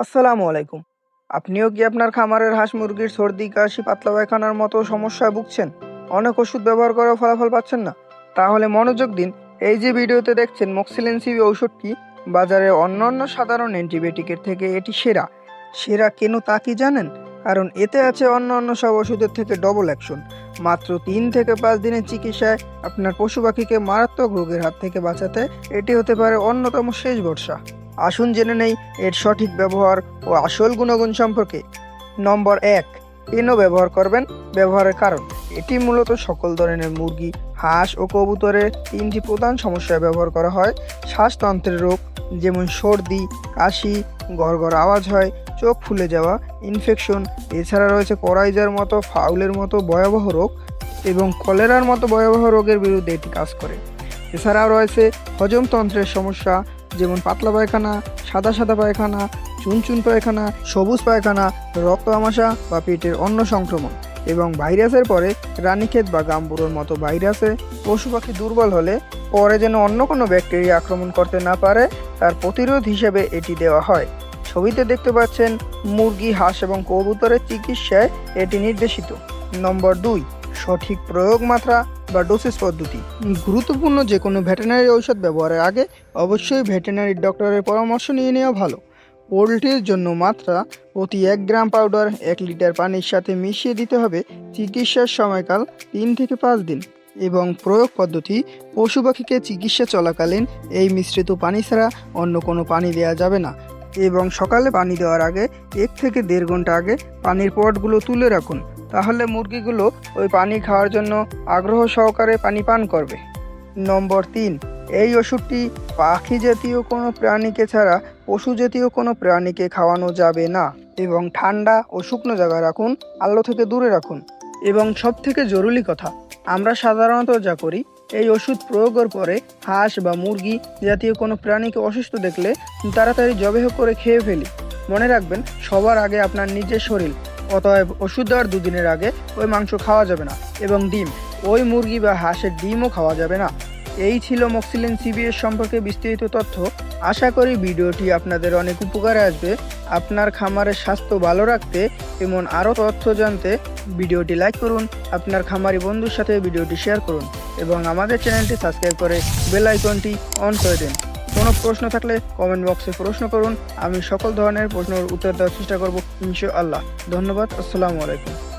আসসালামু আলাইকুম। আপনিও কি আপনার খামারের হাঁস, মুরগির সর্দি, কাশি, পাতলা পায়খানার মতো সমস্যায় ভুগছেন? অনেক ওষুধ ব্যবহার করেও ফলাফল পাচ্ছেন না? তাহলে মনোযোগ দিন। এই যে ভিডিওতে দেখছেন, মক্সিলেন সিবি ঔষধটি বাজারে অন্যান্য সাধারণ অ্যান্টিবায়োটিকের থেকে এটি সেরা। সেরা কেন তা কি জানেন? কারণ এতে আছে অন্য অন্য সব ওষুধের থেকে ডবল অ্যাকশন মাত্র তিন থেকে পাঁচ দিনের চিকিৎসায় আপনার পশু পাখিকে মারাত্মক রোগের হাত থেকে বাঁচাতে এটি হতে পারে অন্যতম শেষ ভরসা। আসুন জেনে নেই এর সঠিক ব্যবহার ও আসল গুণগুণ সম্পর্কে। নম্বর এক, কেন ব্যবহার করবেন? ব্যবহারের কারণ। এটি মূলত সকল ধরনের মুরগি, হাঁস ও কবুতরের তিনটি প্রধান সমস্যায় ব্যবহার করা হয়। শ্বাসতন্ত্রের রোগ, যেমন সর্দি, কাশি, গড়গড় আওয়াজ হয়, চোখ ফুলে যাওয়া ইনফেকশন এছাড়া রয়েছে করাইজার মতো ফাউলের মতো ভয়াবহ রোগ এবং কলেরার মতো ভয়াবহ রোগের বিরুদ্ধে এটি কাজ করে। এছাড়াও রয়েছে হজমতন্ত্রের সমস্যা যেমন পাতলা পায়খানা, সাদা সাদা পায়খানা, চুনচুন পায়খানা, সবুজ পায়খানা, রক্ত আমাশা বা পেটের অন্য সংক্রমণ। এবং ভাইরাসের পরে রানীক্ষেত বা গাম্বুরোর মতো ভাইরাসে পশু পাখি দুর্বল হলে পরে যেন অন্য কোনো ব্যাকটেরিয়া আক্রমণ করতে না পারে, তার প্রতিরোধ হিসেবে এটি দেওয়া হয়। ছবিতে দেখতে পাচ্ছেন মুরগি, হাঁস এবং কবুতরের চিকিৎসায় এটি নির্দেশিত। নম্বর দুই, সঠিক প্রয়োগ মাত্রা বা ডোসেস পদ্ধতি। গুরুত্বপূর্ণ যে কোনো ভেটেরিনারি ঔষধ ব্যবহারের আগে অবশ্যই ভেটেরিনারি ডক্টরের পরামর্শ নিয়ে নেওয়া ভালো। পোলট্রির জন্য মাত্রা প্রতি এক গ্রাম পাউডার এক লিটার পানির সাথে মিশিয়ে দিতে হবে চিকিৎসার সময়কাল তিন থেকে পাঁচ দিন এবং প্রয়োগ পদ্ধতি পশু পাখিকে চিকিৎসা চলাকালীন এই মিশ্রিত পানি ছাড়া অন্য কোনো পানি দেওয়া যাবে না এবং সকালে পানি দেওয়ার আগে এক থেকে দেড় ঘণ্টা আগে পানির পটগুলো তুলে রাখুন। তাহলে মুরগিগুলো ওই পানি খাওয়ার জন্য আগ্রহ সহকারে পানি পান করবে। নম্বর তিন, এই ওষুধটি পাখি জাতীয় কোনো প্রাণীকে ছাড়া পশু জাতীয় কোনো প্রাণীকে খাওয়ানো যাবে না এবং ঠান্ডা ও শুকনো জায়গায় রাখুন, আলো থেকে দূরে রাখুন। এবং সব থেকে জরুরি কথা, আমরা সাধারণত যা করি, এই ওষুধ প্রয়োগের পরে হাঁস বা মুরগি জাতীয় কোনো প্রাণীকে অসুস্থ দেখলে তাড়াতাড়ি জবেহ করে খেয়ে ফেলি। মনে রাখবেন, সবার আগে আপনার নিজের শরীর অতএব ওষুধ দেওয়ার দুদিনের আগে ওই মাংস খাওয়া যাবে না এবং ডিম, ওই মুরগি বা হাঁসের ডিমও খাওয়া যাবে না। এই ছিল মক্সিলিন সিবিএস সম্পর্কে বিস্তারিত তথ্য। আশা করি ভিডিওটি আপনাদের অনেক উপকারে আসবে। আপনার খামারের স্বাস্থ্য ভালো রাখতে এমন আরও তথ্য জানতে ভিডিওটি লাইক করুন, আপনার খামারি বন্ধুর সাথে ভিডিওটি শেয়ার করুন এবং আমাদের চ্যানেলটি সাবস্ক্রাইব করে বেল আইকনটি অন করে দিন। কোনো প্রশ্ন থাকলে কমেন্ট বক্সে প্রশ্ন করুন। আমি সকল ধরনের প্রশ্নের উত্তর দেওয়ার চেষ্টা করব, ইনশাআল্লাহ। ধন্যবাদ, আসসালামু আলাইকুম।